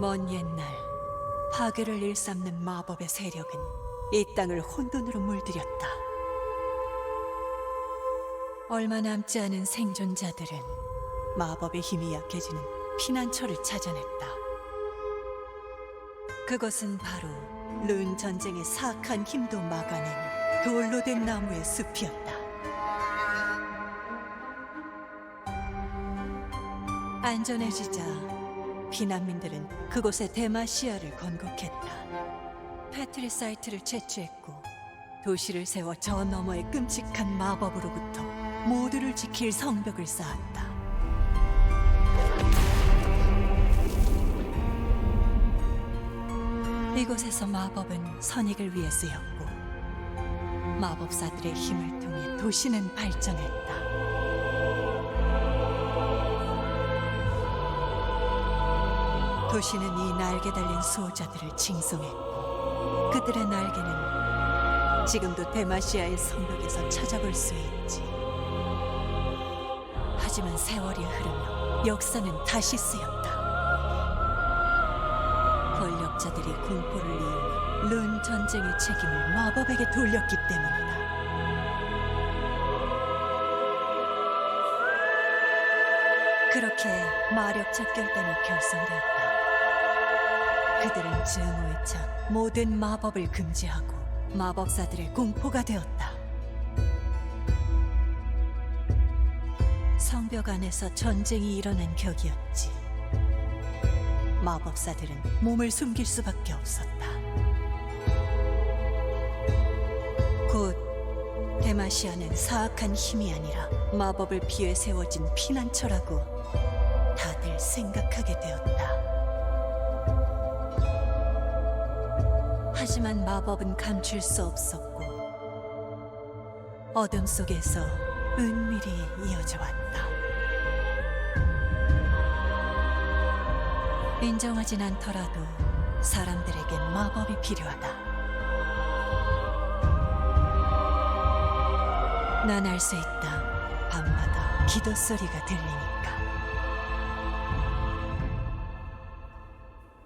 먼 옛날 파괴를 일삼는 마법의 세력은 이 땅을 혼돈으로 물들였다. 얼마 남지 않은 생존자들은 마법의 힘이 약해지는 피난처를 찾아냈다. 그것은 바로 룬 전쟁의 사악한 힘도 막아낸 돌로 된 나무의 숲이었다. 안전해지자 피난민들은 그곳에 데마시아를 건국했다. 페트리사이트를 채취했고 도시를 세워 저 너머의 끔찍한 마법으로부터 모두를 지킬 성벽을 쌓았다. 이곳에서 마법은 선익을 위해 쓰였고 마법사들의 힘을 통해 도시는 발전했다. 도시는 이 날개 달린 수호자들을 징송했고 그들의 날개는 지금도 데마시아의 성벽에서 찾아볼 수 있지. 하지만 세월이 흐르며 역사는 다시 쓰였다. 권력자들이 공포를 이용해 룬 전쟁의 책임을 마법에게 돌렸기 때문이다. 그렇게 마력 척결단이 결성되었다. 그들은 증오에 차 모든 마법을 금지하고 마법사들의 공포가 되었다. 성벽 안에서 전쟁이 일어난 격이었지. 마법사들은 몸을 숨길 수밖에 없었다. 곧 데마시아는 사악한 힘이 아니라 마법을 피해 세워진 피난처라고 다들 생각하게 되었다. 하지만 마법은 감출 수 없었고 어둠 속에서 은밀히 이어져 왔다. 인정하진 않더라도 사람들에겐 마법이 필요하다. 난 알 수 있다. 밤마다 기도 소리가 들리니